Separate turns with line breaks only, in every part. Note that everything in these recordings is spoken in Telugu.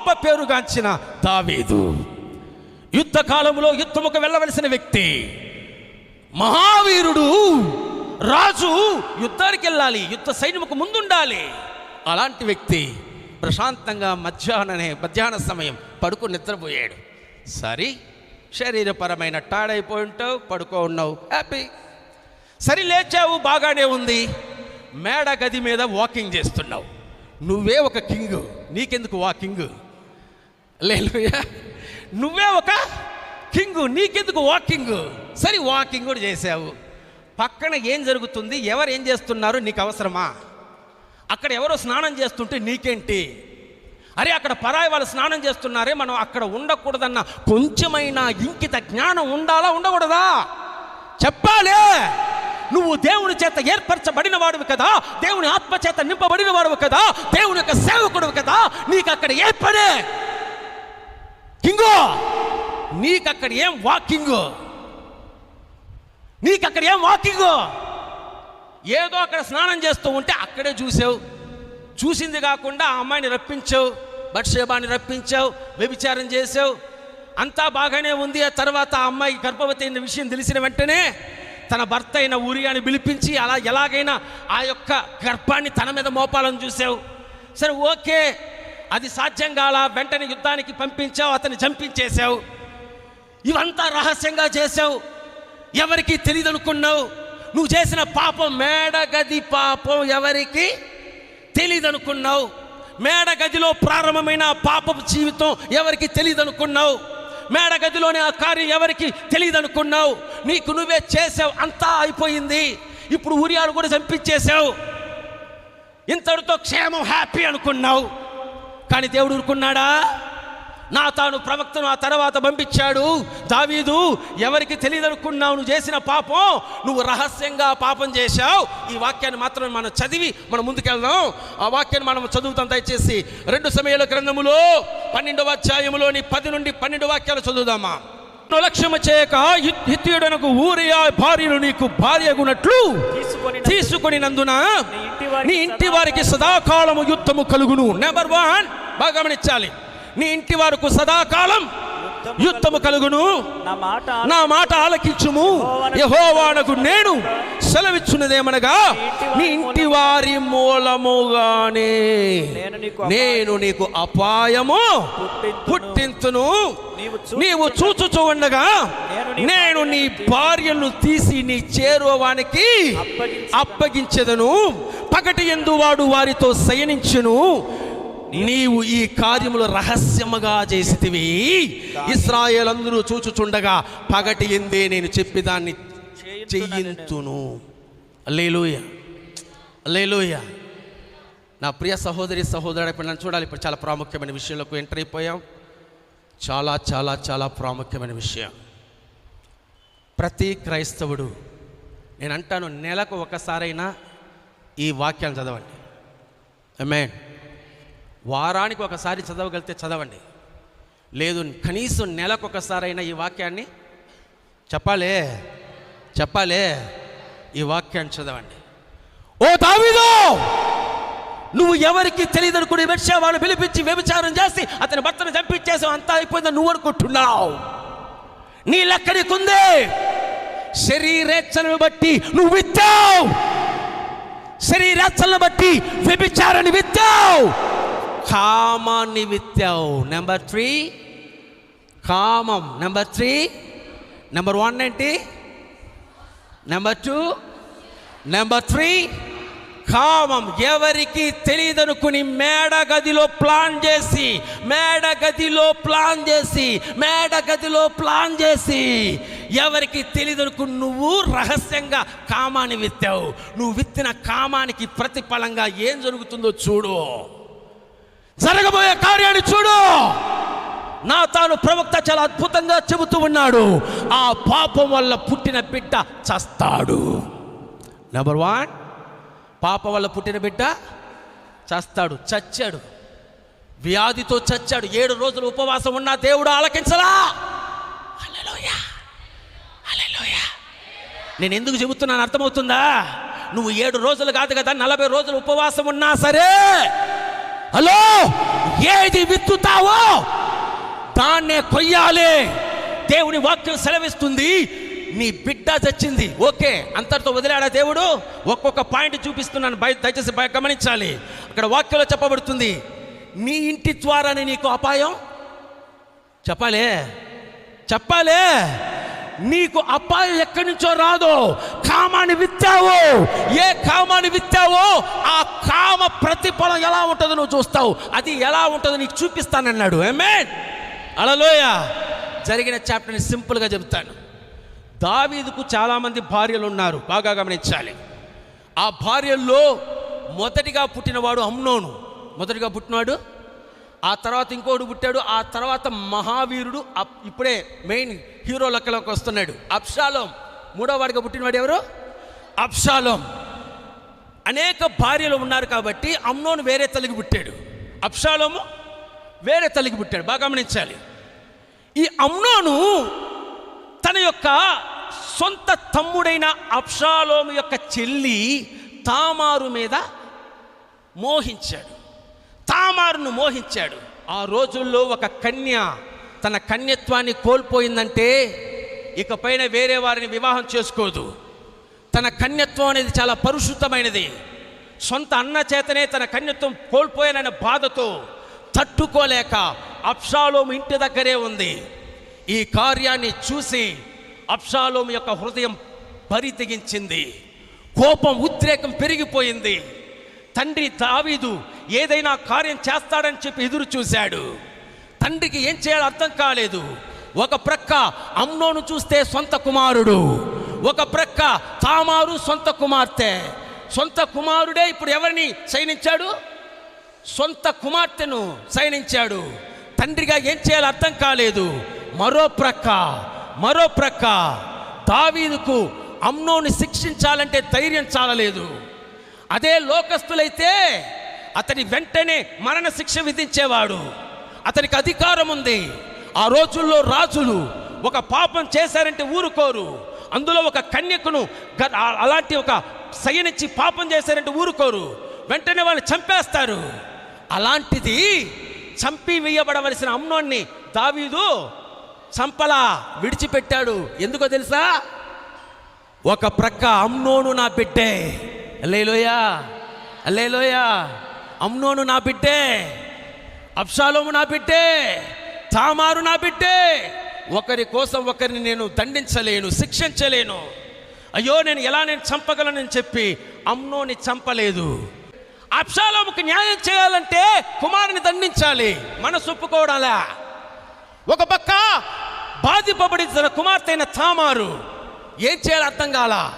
గొప్ప పేరుగాంచిన దావీదు. యుద్ధ కాలంలో యుద్ధముకు వెళ్ళవలసిన వ్యక్తి మహావీరుడు రాజు యుద్ధానికి వెళ్ళాలి యుద్ధ సైన్యముకు ముందుండాలి. అలాంటి వ్యక్తి ప్రశాంతంగా మధ్యాహ్ననే మధ్యాహ్న సమయం పడుకుని నిద్రపోయాడు. సరే శరీరపరమైన టాడైపోయి ఉంటావు పడుకో ఉన్నావు హ్యాపీ. సరి లేచావు బాగానే ఉంది. మేడ గది మీద వాకింగ్ చేస్తున్నావు. నువ్వే ఒక కింగ్ నీకెందుకు వాకింగ్? లేదు నువ్వే ఒక కింగ్ నీకెందుకు వాకింగ్? సరే వాకింగ్ కూడా చేసావు పక్కన ఏం జరుగుతుంది ఎవరు ఏం చేస్తున్నారు నీకు అవసరమా? అక్కడ ఎవరో స్నానం చేస్తుంటే నీకేంటి? అరే అక్కడ పరాయి వాళ్ళు స్నానం చేస్తున్నారే మనం అక్కడ ఉండకూడదన్న కొంచెమైనా ఇంకిత జ్ఞానం ఉండాలా ఉండకూడదా? చెప్పాలే! నువ్వు దేవుని చేత ఏర్పరచబడిన వాడువి కదా దేవుని ఆత్మ చేత నింపబడిన వాడువి కదా దేవుని యొక్క సేవకుడు కదా నీకు అక్కడ ఏ పనే కింగో! నీకు అక్కడ ఏం వాకింగ్? నీకు అక్కడ ఏం వాకింగ్? ఏదో అక్కడ స్నానం చేస్తూ ఉంటే అక్కడే చూసావు. చూసింది కాకుండా ఆ అమ్మాయిని రప్పించావు. బట్షేబాని రప్పించావు. వ్యభిచారం చేసావు. అంతా బాగానే ఉంది. ఆ తర్వాత ఆ అమ్మాయి గర్భవతి అయిన విషయం తెలిసిన వెంటనే తన భర్త అయిన ఊరియాని పిలిపించి అలా ఎలాగైనా ఆ యొక్క గర్భాన్ని తన మీద మోపాలని చూసావు. సరే ఓకే. అది సాధ్యం కాల వెంటనే యుద్ధానికి పంపించావు అతన్ని చంపించేశావు. ఇవంతా రహస్యంగా చేసావు ఎవరికి తెలియదనుకున్నావు నువ్వు చేసిన పాపం మేడగది పాపం ఎవరికి తెలియదనుకున్నావు మేడగదిలో ప్రారంభమైన పాపపు జీవితం ఎవరికి తెలియదనుకున్నావు మేడగదిలోని ఆ కార్యం ఎవరికి తెలియదనుకున్నావు నీకు నువ్వే చేసావు అంతా అయిపోయింది. ఇప్పుడు ఉరియాలు కూడా చంపించేశావు. ఇంతటితో క్షేమం హ్యాపీ అనుకున్నావు. కానీ దేవుడు ఊరుకున్నాడా? నా తాను ప్రవక్తను ఆ తర్వాత పంపించాడు. దావీదు ఎవరికి తెలియదనుకున్నావు నువ్వు చేసిన పాపం నువ్వు రహస్యంగా పాపం చేశావు. ఈ వాక్యాన్ని మాత్రమే మనం చదివి మనం ముందుకెళ్దాం. ఆ వాక్యాన్ని మనం చదువుతాం దయచేసి. రెండు సమయాల గ్రంథములో పన్నెండవ అధ్యాయములోని పది నుండి పన్నెండు వాక్యాలు చదువుదామా? లక్ష్యము చేయక హిత్- హిత్యుడనకు ఊరియా భార్యను నీకు భార్యగునట్లు
తీసుకొని
తీసుకొనినందున
నీ ఇంటి వారికి
సదాకాలము యుద్ధము కలుగును. నెంబర్ వన్ బాగా గమనించాలి. నీ ఇంటి వారికి సదాకాలం యుద్ధము కలుగును.
నా మాట
నా మాట ఆలకించుము. యహోవానకు నేను సెలవిచ్చున్నదేమనగా నీ ఇంటి వారి మూలముగానే
నేను నీకు
అపాయము
పుట్టింతును.
పుట్టింతును.
నీవు
చూచుచూ ఉండగా
నేను నీ
భార్యను తీసి నీ చేరువానికి
అప్పగించి-
అప్పగించెదను. పగటి ఎందు వాడు వారితో శయనించును. నీవు ఈ కార్యములు రహస్యముగా చేసితివి. ఇస్రాయేల్ అందరూ చూచుచుండగా పగటి ఎందే నేను చెప్పి దాన్ని చెయ్యించును లేలోయ లేలోయ నా ప్రియ సహోదరి సహోదరుడు ఇప్పుడు నన్ను చూడాలి. ఇప్పుడు చాలా ప్రాముఖ్యమైన విషయంలోకి ఎంటర్ అయిపోయాం. చాలా చాలా చాలా ప్రాముఖ్యమైన విషయం. ప్రతి క్రైస్తవుడు నేను అంటాను నెలకు ఒకసారైనా ఈ వాక్యాన్ని చదవండి. మే వారానికి ఒకసారి చదవగలిగితే చదవండి. లేదు కనీసం నెలకు ఒకసారైనా ఈ వాక్యాన్ని చెప్పాలే. చెప్పాలే? ఈ వాక్యాన్ని చదవండి. ఓ దావీదు! నువ్వు ఎవరికి తెలియదు అనుకుని వాళ్ళు పిలిపించి వ్యభిచారం చేసి అతని భర్తను చంపించేసావు అంతా అయిపోయిందని నువ్వు అనుకుంటున్నావు. నీ లెక్కడికుంది శరీరేచ్ఛను బట్టి నువ్వు విత్తావు. శరీరేచ్ఛలను బట్టి వ్యభిచారాన్ని విత్తావు. కామాన్ని విత్తావు. నెంబర్ త్రీ కామం. నెంబర్ త్రీ నెంబర్ వన్ ఏంటి? నెంబర్ టూ నెంబర్ త్రీ కామం ఎవరికి తెలియదనుకుని మేడ గదిలో ప్లాన్ చేసి మేడ గదిలో ప్లాన్ చేసి మేడ గదిలో ప్లాన్ చేసి ఎవరికి తెలియదనుకుని నువ్వు రహస్యంగా కామాన్ని విత్తావు. నువ్వు విత్తిన కామానికి ప్రతిఫలంగా ఏం జరుగుతుందో చూడు. జరగబోయే కార్యాన్ని చూడు. నా తాను ప్రవక్త చాలా అద్భుతంగా చెబుతూ ఉన్నాడు. ఆ పాపం వల్ల పుట్టిన బిడ్డ చస్తాడు. నెంబర్ వన్ పాపం వల్ల పుట్టిన బిడ్డ చస్తాడు చచ్చాడు. వ్యాధితో చచ్చాడు. ఏడు రోజులు ఉపవాసం ఉన్నా దేవుడు ఆలకించలా. నేను ఎందుకు చెబుతున్నాను అర్థమవుతుందా? నువ్వు ఏడు రోజులు కాదు కదా నలభై రోజులు ఉపవాసం ఉన్నా సరే. హలో ఏది విత్తుతావో దాన్నే కొయ్యాలి. దేవుని వాక్యం సెలవిస్తుంది. నీ బిడ్డ చచ్చింది. ఓకే అంతటితో వదిలాడా దేవుడు? ఒక్కొక్క పాయింట్ చూపిస్తున్నాను. బయ దయచేసి బయ- గమనించాలి. అక్కడ వాక్యంలో చెప్పబడుతుంది. నీ ఇంటి ద్వారానే నీకు అపాయం? చెప్పాలే. చెప్పాలే. నీకు అపాయం ఎక్కడి నుంచో రాదు కామాన్ని విత్తావు ఏ కామాన్ని విత్తావో ఆ కామ ప్రతిఫలం ఎలా ఉంటుందో నువ్వు చూస్తావు. అది ఎలా ఉంటుందో నీకు చూపిస్తానన్నాడు. ఏమే అలలోయ. జరిగిన చాప్టర్ని సింపుల్గా చెప్తాను. దావీదుకు చాలామంది భార్యలు ఉన్నారు బాగా గమనించాలి. ఆ భార్యల్లో మొదటిగా పుట్టినవాడు అమ్నోను. మొదటిగా పుట్టినవాడు ఆ తర్వాత ఇంకోడు పుట్టాడు. ఆ తర్వాత మహావీరుడు అప్- ఇప్పుడే మెయిన్ హీరో లెక్కలోకి వస్తున్నాడు. అప్షాలోం మూడో వాడిగా పుట్టినవాడు ఎవరు? అప్షాలోం అనేక భార్యలు ఉన్నారు కాబట్టి అమ్నోను వేరే తల్లికి పుట్టాడు. అప్షాలోము వేరే తల్లికి పుట్టాడు. బాగా గమనించాలి. ఈ అమ్నోను తన యొక్క సొంత తమ్ముడైన అప్షాలోము యొక్క చెల్లి తామారు మీద మోహించాడు. తామారును మోహించాడు. ఆ రోజుల్లో ఒక కన్య తన కన్యత్వాన్ని కోల్పోయిందంటే ఇకపైన వేరే వారిని వివాహం చేసుకోదు. తన కన్యత్వం అనేది చాలా పరిశుద్ధమైనది. సొంత అన్న చేతనే తన కన్యత్వం కోల్పోయాననే బాధతో తట్టుకోలేక అప్షాలోం ఇంటి దగ్గరే ఉంది. ఈ కార్యాన్ని చూసి అప్షాలోం యొక్క హృదయం పరితెగించింది కోపం ఉద్రేకం పెరిగిపోయింది. తండ్రి దావీదు ఏదైనా కార్యం చేస్తాడని చెప్పి ఎదురు చూశాడు. తండ్రికి ఏం చేయాలో అర్థం కాలేదు. ఒక ప్రక్క అమ్నోను చూస్తే సొంత కుమారుడు ఒక ప్రక్క తామారు సొంత కుమార్తె. సొంత కుమారుడే ఇప్పుడు ఎవరిని శయనించాడు సొంత కుమార్తెను శయనించాడు. తండ్రిగా ఏం చేయాలో అర్థం కాలేదు. మరో ప్రక్క మరో ప్రక్క. దావీదుకు అమ్నోని శిక్షించాలంటే ధైర్యం చాలలేదు. అదే లోకస్తులైతే అతని వెంటనే మరణ శిక్ష విధించేవాడు. అతనికి అధికారం ఉంది ఆ రోజుల్లో రాజులు ఒక పాపం చేశారంటే ఊరుకోరు. అందులో ఒక కన్యకును అలాంటి ఒక సయనిచ్చి పాపం చేశారంటే ఊరుకోరు. వెంటనే వాళ్ళు చంపేస్తారు. అలాంటిది చంపి వేయబడవలసిన అమ్నోన్ని దావీదు చంపలా విడిచిపెట్టాడు. ఎందుకో తెలుసా? ఒక ప్రక్క అమ్నోను నా బిడ్డే. అల్లేలోయా అల్లేలోయా. అమ్నోను నా బిడ్డే. అప్షాలోము నా బిడ్డే. తామారు నా బిడ్డే. ఒకరి కోసం ఒకరిని నేను దండించలేను శిక్షించలేను. అయ్యో నేను ఎలా నేను చంపగలనని చెప్పి అమ్నోని చంపలేదు. అప్షాలోముకు న్యాయం చేయాలంటే కుమారుని దండించాలి. మనసు ఒప్పుకోవడాలా ఒక పక్క బాధిపబడి తన కుమార్తె అయిన తామారు ఏం చేయాలో అర్థం కాల?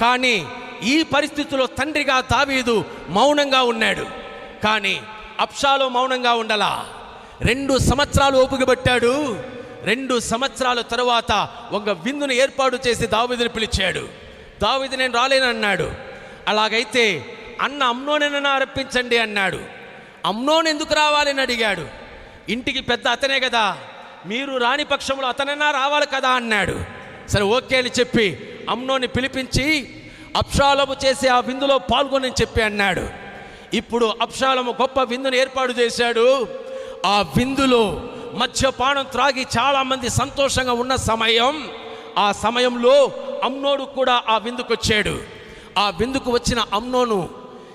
కానీ ఈ పరిస్థితిలో తండ్రిగా దావీదు మౌనంగా ఉన్నాడు. కానీ అప్షాలో మౌనంగా ఉండలా? రెండు సంవత్సరాలు ఓపికబట్టాడు రెండు సంవత్సరాల తరువాత ఒక విందును ఏర్పాటు చేసి దావీదుని పిలిచాడు. దావీదు నేను రాలేనన్నాడు. అలాగైతే అన్న అమ్నోనైనా అర్పించండి అన్నాడు. అమ్నోన్ ఎందుకు రావాలని అడిగాడు. ఇంటికి పెద్ద అతనే కదా మీరు రాని పక్షంలో అతనైనా రావాలి కదా అన్నాడు. సరే ఓకే అని చెప్పి అమ్నోని పిలిపించి అప్షాలము చేసి ఆ విందులో పాల్గొని చెప్పి అన్నాడు. ఇప్పుడు అప్షాలము గొప్ప విందును ఏర్పాటు చేశాడు. ఆ విందులో మద్యపానం త్రాగి చాలామంది సంతోషంగా ఉన్న సమయం ఆ సమయంలో అమ్నోడు కూడా ఆ విందుకొచ్చాడు ఆ విందుకు వచ్చిన అమ్నోను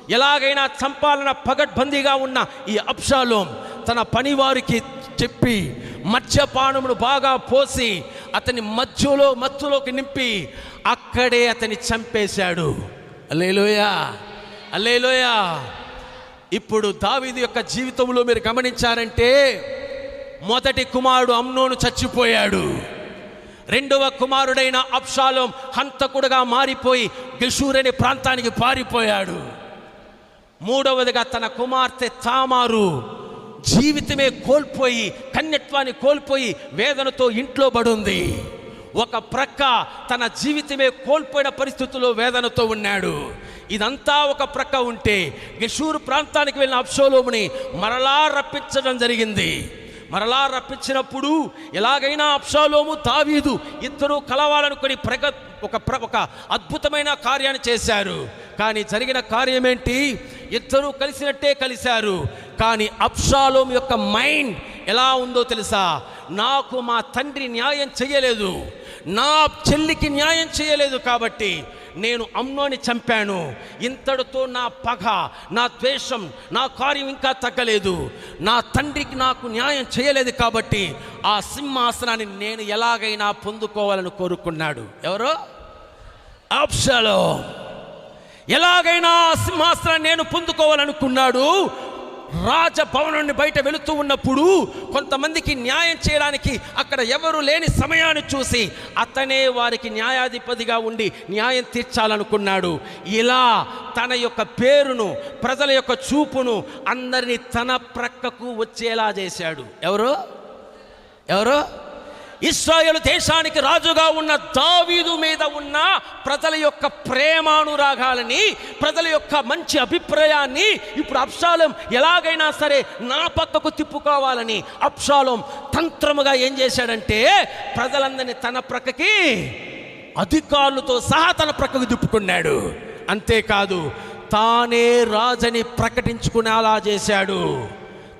ఎలాగైనా చంపాలన్న పగడ్బందీగా ఉన్న ఈ అప్షాలోం తన పనివారికి చెప్పి మద్యపానమును బాగా పోసి అతని మధ్యలో మత్తులోకి నింపి అక్కడే అతని చంపేశాడు. అల్లేలోయా! అల్లేలోయా! ఇప్పుడు దావీదు యొక్క జీవితంలో మీరు గమనించారంటే మొదటి కుమారుడు అమ్నోను చచ్చిపోయాడు. రెండవ కుమారుడైన అప్షాలోం హంతకుడుగా మారిపోయి గెషూర్ అనే ప్రాంతానికి పారిపోయాడు. మూడవదిగా తన కుమార్తె తామారు జీవితమే కోల్పోయి కన్యత్వాన్ని కోల్పోయి వేదనతో ఇంట్లో పడుంది. ఒక ప్రక్క తన జీవితమే కోల్పోయిన పరిస్థితుల్లో వేదనతో ఉన్నాడు. ఇదంతా ఒక ప్రక్క ఉంటే గెషూరు ప్రాంతానికి వెళ్ళిన అప్షోలోముని మరలా రప్పించడం జరిగింది. మరలా రప్పించినప్పుడు ఎలాగైనా అప్షాలోము తావీదు ఇద్దరు కలవాలనుకొని ప్రగ ఒక ప్ర ఒక అద్భుతమైన కార్యాన్ని చేశారు. కానీ జరిగిన కార్యం ఏంటి? ఇద్దరూ కలిసినట్టే కలిశారు. కానీ అప్షాలోం యొక్క మైండ్ ఎలా ఉందో తెలుసా? నాకు మా తండ్రి న్యాయం చేయలేదు నా చెల్లికి న్యాయం చేయలేదు కాబట్టి నేను అమ్నోని చంపాను. ఇంతటితో నా పగ నా ద్వేషం నా కార్యం ఇంకా తగ్గలేదు. నా తండ్రికి నాకు న్యాయం చేయలేదు కాబట్టి ఆ సింహాసనాన్ని నేను ఎలాగైనా పొందుకోవాలని కోరుకున్నాడు. ఎవరు? ఆప్షలో ఎలాగైనా సింహాసనాన్ని నేను పొందుకోవాలనుకున్నాడు. రాజభవనం నుండి బయట వెళుతూ ఉన్నప్పుడు కొంతమందికి న్యాయం చేయడానికి అక్కడ ఎవరు లేని సమయాన్ని చూసి అతనే వారికి న్యాయాధిపతిగా ఉండి న్యాయం తీర్చాలనుకున్నాడు. ఇలా తన యొక్క పేరును ప్రజల యొక్క చూపును అందరినీ తన ప్రక్కకు వచ్చేలా చేశాడు. ఎవరు? ఎవరు? ఇస్రాయేల్ దేశానికి రాజుగా ఉన్న దావీదు మీద ఉన్న ప్రజల యొక్క ప్రేమానురాగాలని ప్రజల యొక్క మంచి అభిప్రాయాన్ని ఇప్పుడు అప్షాలం ఎలాగైనా సరే నా పక్కకు తిప్పుకోవాలని అప్షాలం తంత్రముగా ఏం చేశాడంటే ప్రజలందరినీ తన ప్రక్కకి అధికారులతో సహా తన ప్రక్కకు తిప్పుకున్నాడు. అంతేకాదు తానే రాజని ప్రకటించుకునేలా చేశాడు.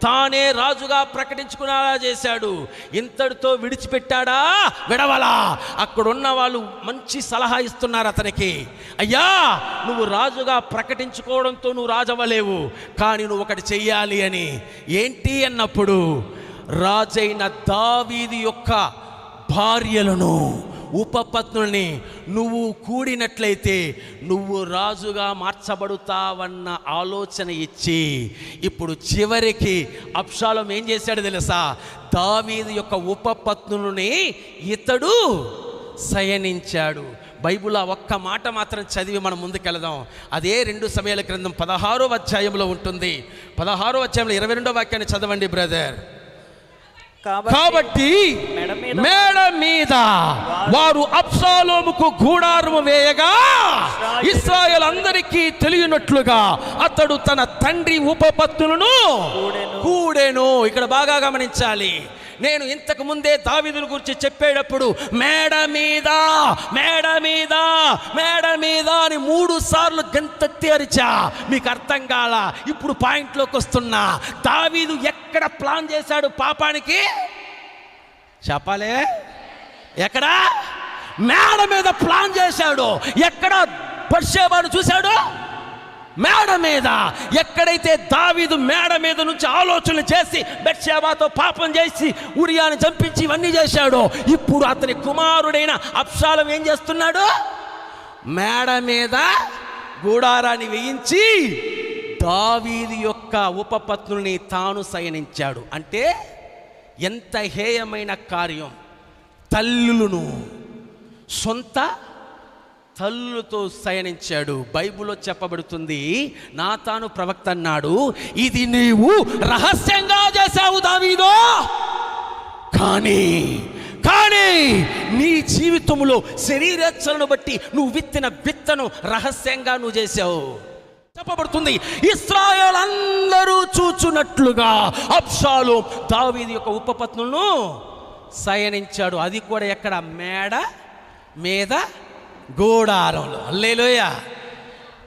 తానే రాజుగా ప్రకటించుకునేలా చేశాడు. ఇంతటితో విడిచిపెట్టాడా? విడవలా. అక్కడున్న వాళ్ళు మంచి సలహా ఇస్తున్నారు అతనికి. అయ్యా నువ్వు రాజుగా ప్రకటించుకోవడంతో నువ్వు రాజవ్వలేవు. కానీ నువ్వు ఒకటి చెయ్యాలి అని. ఏంటి అన్నప్పుడు రాజైన దావీది యొక్క భార్యలను ఉపపత్నుల్ని నువ్వు కూడినట్లయితే నువ్వు రాజుగా మార్చబడుతావన్న ఆలోచన ఇచ్చి ఇప్పుడు చివరికి అప్షాలం ఏం చేశాడు తెలుసా? దావీదు యొక్క ఉపపత్నులని ఇతడు శయనించాడు. బైబిల్ ఆ ఒక్క మాట మాత్రం చదివి మనం ముందుకెళదాం. అదే రెండు సమయాల క్రిందం పదహారో అధ్యాయంలో ఉంటుంది. పదహారో అధ్యాయంలో ఇరవై రెండో వాక్యాన్ని చదవండి బ్రదర్.
కాబట్టి మేడ మీద
వారు అప్సాలోముకు గూడారము వేయగా ఇస్రాయల్ అందరికీ తెలియనట్లుగా అతడు తన తండ్రి ఉపపత్తులను. కూడెను ఇక్కడ బాగా గమనించాలి నేను ఇంతకు ముందే దావిదుల గురించి చెప్పేటప్పుడు మేడ మీద మేడ మీద మేడ మీద అని మూడు సార్లు గంతెత్తి అరిచా మీకు అర్థం కాల ఇప్పుడు పాయింట్లోకి వస్తున్నా. దావీదు ఎక్కడ ప్లాన్ చేశాడు పాపానికి? చెప్పాలే? ఎక్కడ? మేడ మీద ప్లాన్ చేశాడు. ఎక్కడ బర్షేబాను చూశాడు? మేడ మీద ఎక్కడైతే దావీదు మేడ మీద నుంచి ఆలోచనలు చేసి బెర్షేబాతో పాపం చేసి ఉరియాని చంపించి ఇవన్నీ చేశాడో ఇప్పుడు అతని కుమారుడైన అప్షాలం ఏం చేస్తున్నాడు? మేడ మీద గూడారాన్ని వేయించి దావీది యొక్క ఉపపత్నుల్ని తాను శయనించాడు. అంటే ఎంత హేయమైన కార్యం. తల్లులను సొంత తల్లులతో శయనించాడు. బైబిల్లో చెప్పబడుతుంది నా తాను ప్రవక్త అన్నాడు ఇది నీవు రహస్యంగా చేశావు దావీదో. కానీ కానీ నీ జీవితంలో శరీరేచ్ఛలను బట్టి నువ్వు విత్తిన విత్తను రహస్యంగా నువ్వు చేశావు. చెప్పబడుతుంది ఇస్రాయల్ అందరూ చూచున్నట్లుగా అప్షాలు దావీది యొక్క ఉపపత్నులను శయనించాడు. అది కూడా ఎక్కడ? మేడ మీద గూడారంలో అల్లేలోయ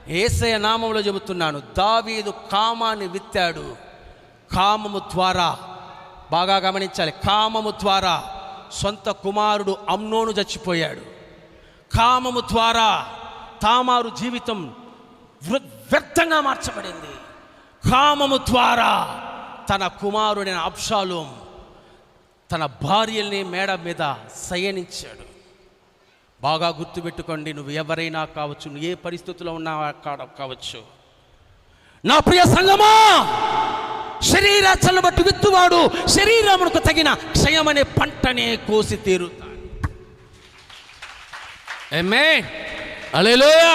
ఏసయ నామంలో చెబుతున్నాను దావీదు కామాన్ని విత్తాడు. కామము ద్వారా బాగా గమనించాలి కామము ద్వారా సొంత కుమారుడు అమ్నోను చచ్చిపోయాడు. కామము ద్వారా తామారు జీవితం వృ- వ్యర్థంగా మార్చబడింది. కామము ద్వారా తన కుమారుడైన అప్షాలోం తన భార్యల్ని మేడ మీద శయనించాడు. బాగా గుర్తుపెట్టుకోండి నువ్వు ఎవరైనా కావచ్చు నువ్వు ఏ పరిస్థితిలో ఉన్నా కావచ్చు. నా ప్రియ సంగమా! శరీరాచలను బట్టి విత్తువాడు శరీరమునకు తగిన క్షయమనే పంటనే కోసి తీరుతాడు. ఏమే అలెలోయ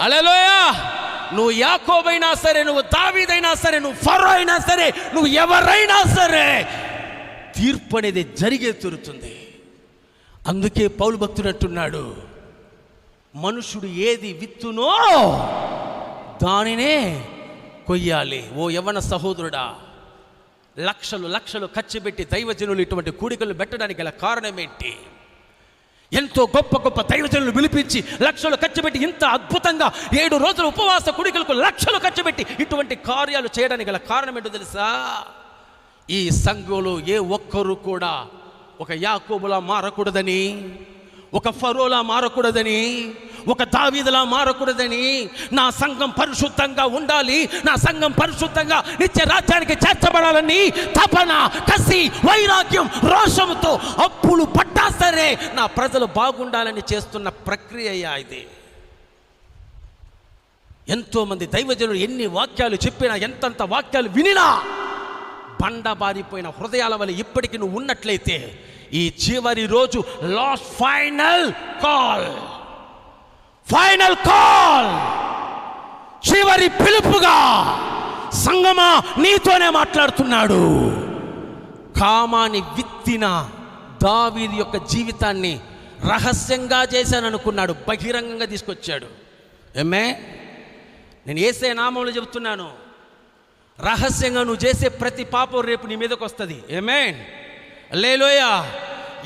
అలెలోయ నువ్వు యాకోబైనా సరే నువ్వు దావీదైనా సరే నువ్వు ఫరో అయినా సరే నువ్వు ఎవరైనా సరే తీర్పు అనేది జరిగే తీరుతుంది. అందుకే పౌలు భక్తుడు అంటున్నాడు మనుషుడు ఏది విత్తునో దానినే కొయ్యాలి. ఓ యవన సహోదరుడా లక్షలు లక్షలు ఖర్చు పెట్టి దైవజనులు ఇటువంటి కూడికలు పెట్టడానికి గల కారణం ఏంటి? ఎంతో గొప్ప గొప్ప దైవజనులు పిలిపించి లక్షలు ఖర్చు పెట్టి ఇంత అద్భుతంగా ఏడు రోజుల ఉపవాస కుడికలకు లక్షలు ఖర్చు పెట్టి ఇటువంటి కార్యాలు చేయడానికి గల కారణం ఏంటో తెలుసా? ఈ సంఘంలో ఏ ఒక్కరు కూడా ఒక యాకోబులా మారకూడదని ఒక ఫరోలా మారకూడదని ఒక దావీదులా మారకూడదని నా సంఘం పరిశుద్ధంగా ఉండాలి నా సంఘం పరిశుద్ధంగా నిత్య రాజ్యానికి చేర్చబడాలని తపన కసి వైరాగ్యం రోషంతో అప్పులు పట్టా సరే నా ప్రజలు బాగుండాలని చేస్తున్న ప్రక్రియ ఇది. ఎంతోమంది దైవజనులు ఎన్ని వాక్యాలు చెప్పినా ఎంతంత వాక్యాలు వినినా బండబారిపోయిన హృదయాల వల్ల ఇప్పటికి నువ్వు ఉన్నట్లయితే ఈ చివరి రోజు last final call. Final call. చివరి పిలుపుగా సంగమా నీతోనే మాట్లాడుతున్నాడు. కామాని విత్తిన దావీది యొక్క జీవితాన్ని రహస్యంగా చేశాను అనుకున్నాడు బహిరంగంగా తీసుకొచ్చాడు. ఏమే? నేను ఏసే నామంలో చెబుతున్నాను. రహస్యంగా నువ్వు చేసే ప్రతి పాపం రేపు నీ మీదకి వస్తుంది. ఏమే లేలోయ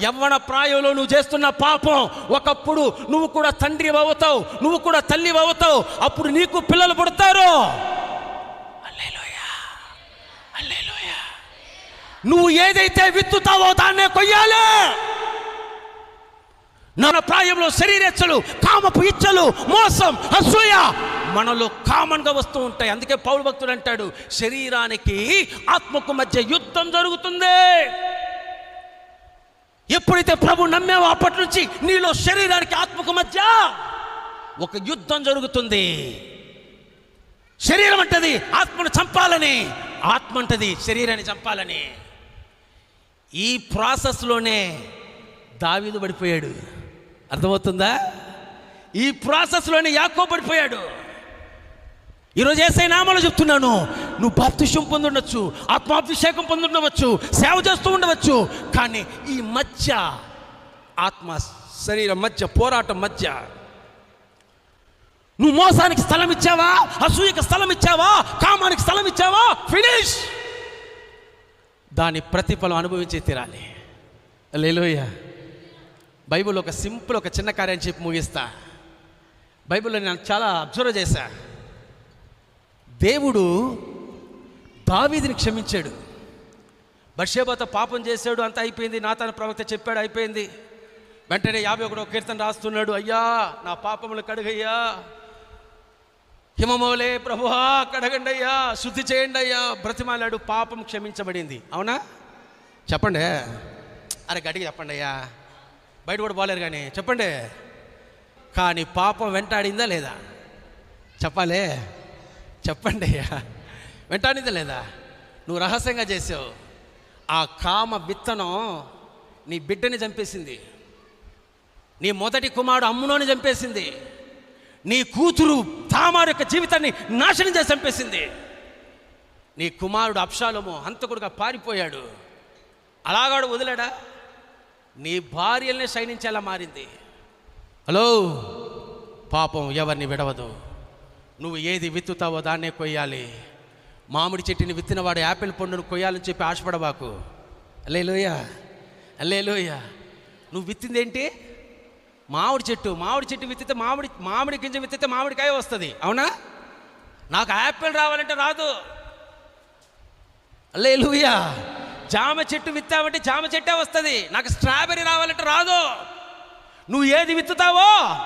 యవ్వన ప్రాయంలో నువ్వు చేస్తున్న పాపం ఒకప్పుడు నువ్వు కూడా తండ్రి అవుతావు నువ్వు కూడా తల్లి అవుతావు అప్పుడు నీకు పిల్లలు పుడతారు. నువ్వు ఏదైతే విత్తుతావో దాన్నే కొయ్యాలి. నా ప్రాయంలో శరీరెచ్చలు కామపు ఇచ్చలు మోసం అసూయ మనలో కామన్గా వస్తూ ఉంటాయి. అందుకే పౌరు భక్తుడు అంటాడు శరీరానికి ఆత్మకు మధ్య యుద్ధం జరుగుతుంది. ఎప్పుడైతే ప్రభు నమ్మావో అప్పటి నుంచి నీలో శరీరానికి ఆత్మకు మధ్య ఒక యుద్ధం జరుగుతుంది. శరీరం అంటది ఆత్మను చంపాలని ఆత్మ అంటది శరీరాన్ని చంపాలని. ఈ ప్రాసెస్లోనే దావీదు పడిపోయాడు. అర్థమవుతుందా? ఈ ప్రాసెస్లోనే యాకో పడిపోయాడు. ఈరోజు ఏసై నామాలు చెప్తున్నాను. నువ్వు బాప్తిష్యం పొందుండొచ్చు ఆత్మాభిషేకం పొందుండవచ్చు సేవ చేస్తూ ఉండవచ్చు. కానీ ఈ మధ్య ఆత్మ శరీరం మధ్య పోరాటం మధ్య నువ్వు మోసానికి స్థలం ఇచ్చావా అసూయకి స్థలం ఇచ్చావా కామానికి స్థలం ఇచ్చావా? ఫినిష్ దాని ప్రతిఫలం అనుభవించే తీరాలి. లేలోయ బైబిల్ ఒక సింపుల్ ఒక చిన్న కార్యం చెప్పి ముగిస్తా. బైబిల్లో నేను చాలా అబ్జర్వ్ చేశాను దేవుడు దావీదిని క్షమించాడు. బర్షేబాతో పాపం చేశాడు అంతా అయిపోయింది. నా తన ప్రవక్త చెప్పాడు అయిపోయింది. వెంటనే యాభై ఒకటో కీర్తన రాస్తున్నాడు అయ్యా నా పాపములు కడుగయ్యా. హిమమోలే ప్రభువా కడగండి అయ్యా శుద్ధి చేయండి అయ్యా. బ్రతిమాలాడు పాపం క్షమించబడింది. అవునా? చెప్పండి. అరే గట్టిగా చెప్పండి అయ్యా. బయట కూడా పోలేరు కానీ చెప్పండి. కానీ పాపం వెంటాడిందా లేదా? చెప్పాలే. చెప్పండి అయ్యా వింటానిది లేదా నువ్వు రహస్యంగా చేసావు. ఆ కామ విత్తనం నీ బిడ్డని చంపేసింది. నీ మొదటి కుమారుడు అమ్మునోని చంపేసింది. నీ కూతురు తామారు యొక్క జీవితాన్ని నాశనం చేసి చంపేసింది. నీ కుమారుడు అప్షాలము హంతకుడుగా పారిపోయాడు. అలాగాడు వదిలాడా? నీ భార్యల్ని శయనించేలా మారింది. హలో? పాపం ఎవరిని విడవదు. నువ్వు ఏది విత్తుతావో దాన్నే కొయ్యాలి. మామిడి చెట్టుని విత్తినవాడు యాపిల్ పండును కొయ్యాలని చెప్పి ఆశపడబాకు. అల్లే లోయ నువ్వు విత్తింది ఏంటి? మామిడి చెట్టు. మామిడి చెట్టు విత్తితే మామిడి మామిడి గింజ విత్తితే మామిడికాయ వస్తుంది. అవునా? నాకు యాపిల్ రావాలంటే రాదు. అల్లే జామ చెట్టు విత్తావంటే జామ చెట్టే వస్తుంది. నాకు స్ట్రాబెర్రీ రావాలంటే రాదు. నువ్వు ఏది విత్తుతావో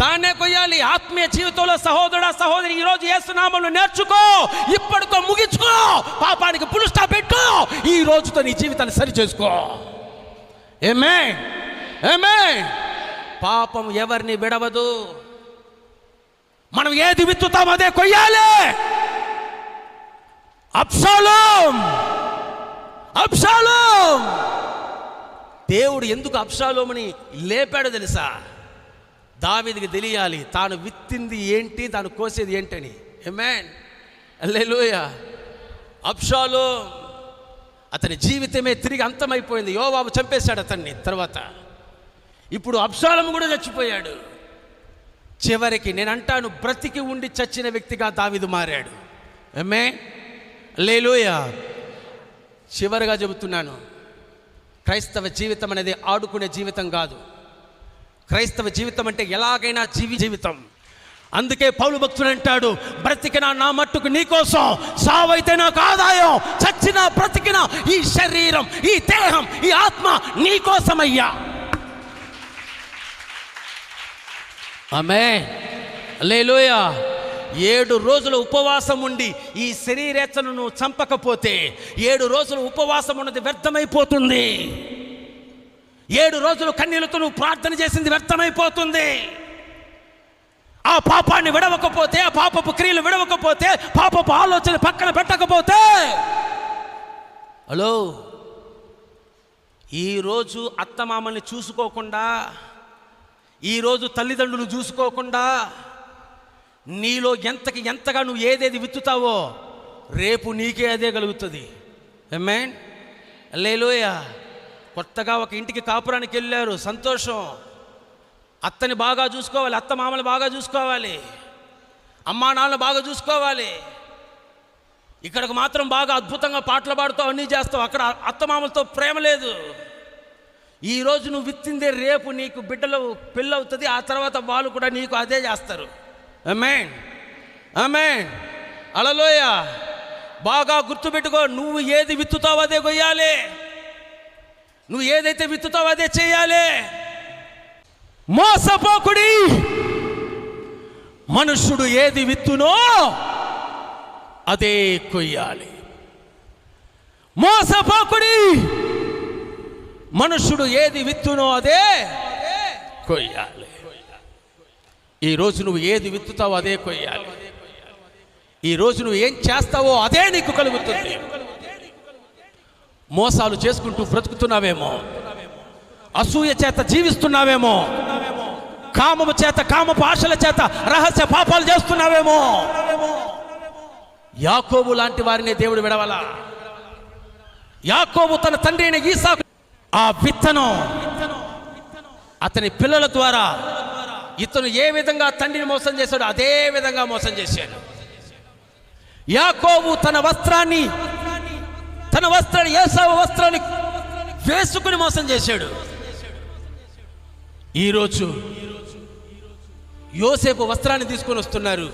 దాన్నే కొయ్యాలి. ఆత్మీయ జీవితంలో సహోదరుడా సహోదరి ఈరోజు ఏసునామలు నేర్చుకో. ఇప్పటితో ముగించుకో. పాపానికి పులు పెట్టు. ఈ రోజుతో నీ జీవితాన్ని సరి చేసుకో. ఏమే ఏమే పాపం ఎవరిని విడవదు. మనం ఏది విత్తుతాం అదే కొయ్యాలి. అప్సాలోం అప్సాలోం దేవుడు ఎందుకు అప్సాలోమని లేపాడో తెలుసా? దావీదికి తెలియాలి తాను విత్తింది ఏంటి తాను కోసేది ఏంటని. ఎమెన్ అల్లెలుయ అప్షాలో అతని జీవితమే తిరిగి అంతమైపోయింది. యోవాబు చంపేశాడు అతన్ని తర్వాత. ఇప్పుడు అప్షాలం కూడా చచ్చిపోయాడు. చివరికి నేను అంటాను బ్రతికి ఉండి చచ్చిన వ్యక్తిగా దావీదు మారాడు. ఎమ్మే లేలోయ చివరిగా చెబుతున్నాను క్రైస్తవ జీవితం అనేది ఆడుకునే జీవితం కాదు. క్రైస్తవ జీవితం అంటే ఎలాగైనా జీవి జీవితం. అందుకే పౌలు భక్తుడు అంటాడు బ్రతికిన నా మట్టుకు నీకోసం సావైతే నాకు ఆదాయం చచ్చిన బ్రతికిన ఈ శరీరం ఈ దేహం ఈ ఆత్మ నీకోసమయ్యా ఆమె లేలోయ ఏడు రోజులు ఉపవాసం ఉండి ఈ శరీరేచ్చను నువ్వు చంపకపోతే ఏడు రోజులు ఉపవాసం ఉన్నది వ్యర్థమైపోతుంది. ఏడు రోజులు కన్నీళ్ళతో నువ్వు ప్రార్థన చేసింది వ్యర్థమైపోతుంది. ఆ పాపాన్ని విడవకపోతే ఆ పాపపు క్రియలు విడవకపోతే పాపపు ఆలోచన పక్కన పెట్టకపోతే. హలో ఈరోజు అత్తమామల్ని చూసుకోకుండా ఈరోజు తల్లిదండ్రులు చూసుకోకుండా నీలో ఎంతకి ఎంతగా నువ్వు ఏదేది విత్తుతావో రేపు నీకే అదే కలుగుతుంది. ఎమ్మెన్ లేలోయా కొత్తగా ఒక ఇంటికి కాపురానికి వెళ్ళారు. సంతోషం. అత్తని బాగా చూసుకోవాలి. అత్త మామలు బాగా చూసుకోవాలి. అమ్మా నాన్నలు బాగా చూసుకోవాలి. ఇక్కడికి మాత్రం బాగా అద్భుతంగా పాటలు పాడుతావు అన్నీ చేస్తావు. అక్కడ అత్తమామలతో ప్రేమ లేదు. ఈరోజు నువ్వు విత్తిందే రేపు నీకు బిడ్డలు పెళ్ళవుతుంది. ఆ తర్వాత వాళ్ళు కూడా నీకు అదే చేస్తారు. అమేన్ అమేన్ అలలోయ బాగా గుర్తుపెట్టుకో. నువ్వు ఏది విత్తుతావు అదే కొయ్యాలి నువ్వు ఏదైతే విత్తుతావో అదే చేయాలి. మోసపోకుడి. మనుష్యుడు ఏది విత్తునో అదే కొయ్యాలి. మోసపోకుడి. మనుష్యుడు ఏది విత్తునో అదే కొయ్యాలి. ఈరోజు నువ్వు ఏది విత్తుతావో అదే కొయ్యాలి. ఈరోజు నువ్వు ఏం చేస్తావో అదే నీకు కలుగుతుంది. మోసాలు చేసుకుంటూ బ్రతుకుతున్నావేమో? అసూయ చేత జీవిస్తున్నావేమో? కామము చేత కామపు ఆశల చేత రహస్య పాపాలు చేస్తున్నావేమో? యాకోబు లాంటి వారిని దేవుడు విడవల? యాకోబు తన తండ్రి అయిన ఈసాకు ఆ విత్తనం అతని పిల్లల ద్వారా ఇతను ఏ విధంగా తండ్రిని మోసం చేశాడో అదే విధంగా మోసం చేశాడు. యాకోబు తన వస్త్రాన్ని తన వస్త్రాన్ని ఏసావు వస్త్రాన్ని వేసుకుని మోసం చేశాడు. ఈరోజు యోసేపు వస్త్రాన్ని తీసుకొని వస్తున్నారు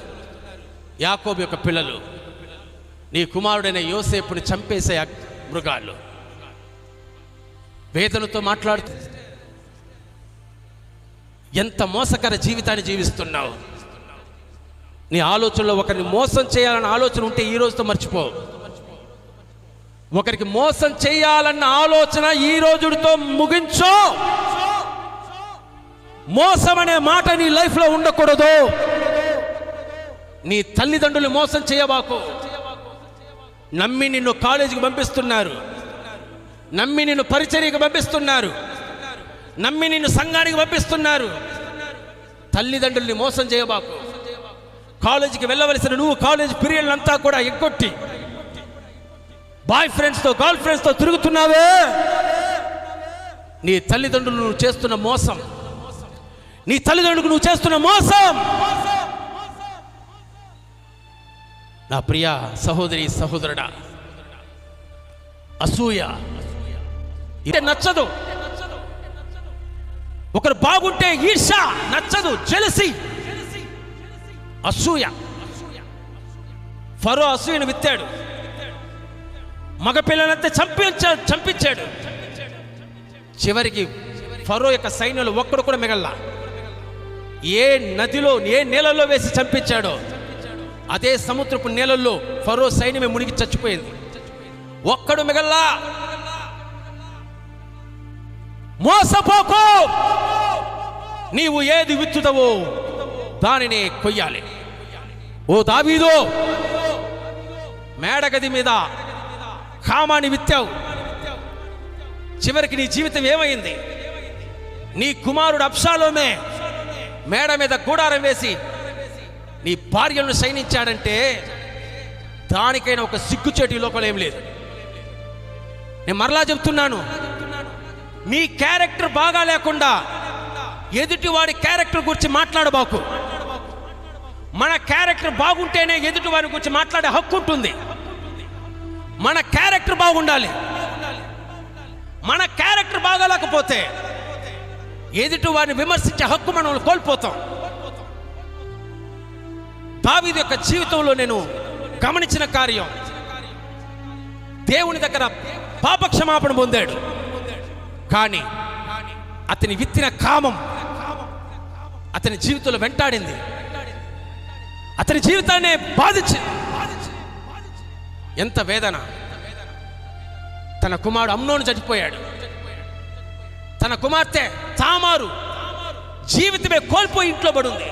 యాకోబు యొక్క పిల్లలు. నీ కుమారుడైన యోసేపుని చంపేసే మృగాలు. వేదనతో మాట్లాడుతూ ఎంత మోసకర జీవితాన్ని జీవిస్తున్నావు. నీ ఆలోచనలో ఒకరిని మోసం చేయాలన్న ఆలోచన ఉంటే ఈ రోజుతో మర్చిపోవు ఒకరికి మోసం చేయాలన్న ఆలోచన ఈ రోజుతో ముగించో. మోసం అనే మాట నీ లైఫ్లో ఉండకూడదు. నీ తల్లిదండ్రులు మోసం చేయబాకు. నమ్మి నిన్ను కాలేజీకి పంపిస్తున్నారు. నమ్మి నిన్ను పరిచర్యకు పంపిస్తున్నారు. నమ్మి నిన్ను సంఘానికి పంపిస్తున్నారు. తల్లిదండ్రుల్ని మోసం చేయబాకు. కాలేజీకి వెళ్ళవలసిన నువ్వు కాలేజ్ పీరియడ్ అంతా కూడా ఎగ్గొట్టి. బాయ్ ఫ్రెండ్స్తో గర్ల్ ఫ్రెండ్స్తో తిరుగుతున్నావే? నీ తల్లిదండ్రులు నువ్వు చేస్తున్న మోసం. నీ తల్లిదండ్రులకు నువ్వు చేస్తున్న మోసం. నా ప్రియ సహోదరి సహోదరుడా అసూయ ఇదే నచ్చదు. ఒకరు బాగుంటే ఈర్ష నచ్చదు జెలసి అసూయ. ఫరో అసూయను విత్తాడు. మగపిల్లలంతా చంపించాడు చంపించాడు. చివరికి ఫరో యొక్క సైన్యులు ఒక్కడు కూడా మిగల్లా. ఏ నదిలో ఏ నీళ్ళలో వేసి చంపించాడో అదే సముద్రపు నీళ్ళల్లో ఫరో సైన్యమే మునిగి చచ్చిపోయింది. ఒక్కడు మిగల్లా. మోసపోకు. నీవు ఏది విత్తుతావో దానిని కొయ్యాలి. ఓ దావీదో మేడగది మీద కామాని విత్తావు. చివరికి నీ జీవితం ఏమైంది? నీ కుమారుడు అప్సాలోమే మేడ మీద గూడారం వేసి నీ భార్యను సైనించాడంటే దానికైనా ఒక సిగ్గుచేటి లోపల ఏం లేదు. నేను మరలా చెప్తున్నాను మీ క్యారెక్టర్ బాగా లేకుండా ఎదుటివాడి క్యారెక్టర్ గురించి మాట్లాడబాకు. మన క్యారెక్టర్ బాగుంటేనే ఎదుటివారి గురించి మాట్లాడే హక్కు ఉంటుంది. మన క్యారెక్టర్ బాగుండాలి. మన క్యారెక్టర్ బాగాలేకపోతే ఎదుటి వారిని విమర్శించే హక్కు మనం కోల్పోతాం. దావిది యొక్క జీవితంలో నేను గమనించిన కార్యం దేవుని దగ్గర పాపక్షమాపణ పొందాడు. కానీ అతని విత్తిన కామం అతని జీవితంలో వెంటాడింది. అతని జీవితాన్ని బాధించింది. ఎంత వేదన. తన కుమారుడు అమ్నోను చనిపోయాడు తన కుమార్తె తామారు జీవితమే కోల్పోయి ఇంట్లో పడుంది.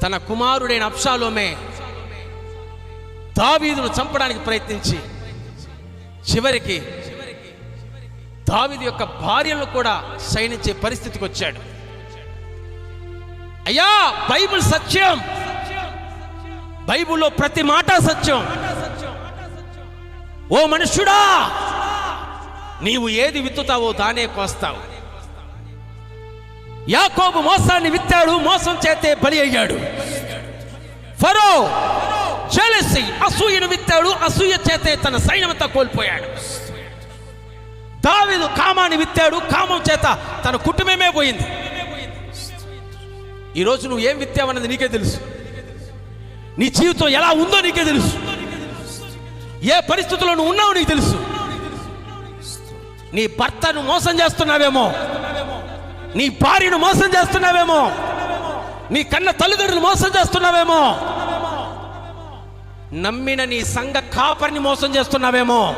తన కుమారుడైన అప్షాలోమే దావీదును చంపడానికి ప్రయత్నించి చివరికి దావీదు యొక్క భార్యను కూడా సైనించే పరిస్థితికి వచ్చాడు. అయ్యా బైబిల్ సత్యం. బైబిల్లో ప్రతి మాట సత్యం. ఓ మనుష్యుడా నీవు ఏది విత్తుతావో దానే కోస్తావు. యాకోబు మోసాన్ని విత్తాడు మోసం చేతే బలి అయ్యాడు. ఫరో జలసి అసూయను విత్తాడు అసూయ చేతే తన సైన్యమంతా కోల్పోయాడు. దావిదు కామాన్ని విత్తాడు కామం చేత తన కుటుంబమే పోయింది. ఈరోజు నువ్వు ఏం విత్తావన్నది నీకే తెలుసు. నీ జీవితం ఎలా ఉందో నీకే తెలుసు. ఏ పరిస్థితుల్లో నువ్వు ఉన్నావు నీకు తెలుసు. నీ భర్తను మోసం చేస్తున్నావేమో. నీ భార్యను మోసం చేస్తున్నావేమో. నీ కన్న తల్లిదండ్రులు మోసం చేస్తున్నావేమో. నమ్మిన నీ సంఘ కాపరిని మోసం చేస్తున్నావేమో.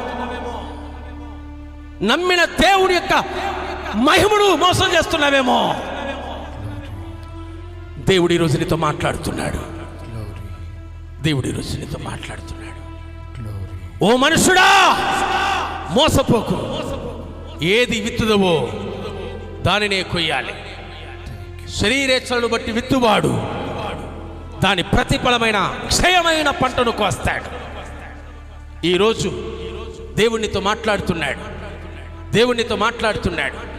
నమ్మిన దేవుడి యొక్క మహిమను మోసం చేస్తున్నావేమో. దేవుడు ఈరోజు నీతో మాట్లాడుతున్నాడు. దేవుడు ఈ రోజు నీతో మాట్లాడుతున్నాడు. ఓ మనుషుడా మోసపోకు. ఏది విత్తుదవో దానినే కొయ్యాలి. శరీరేచ్ఛలను బట్టి విత్తువాడు. దాని ప్రతిఫలమైన క్షయమైన పంటను కోస్తాడు. ఈరోజు దేవునితో మాట్లాడుతున్నాడు. దేవునితో మాట్లాడుతున్నాడు.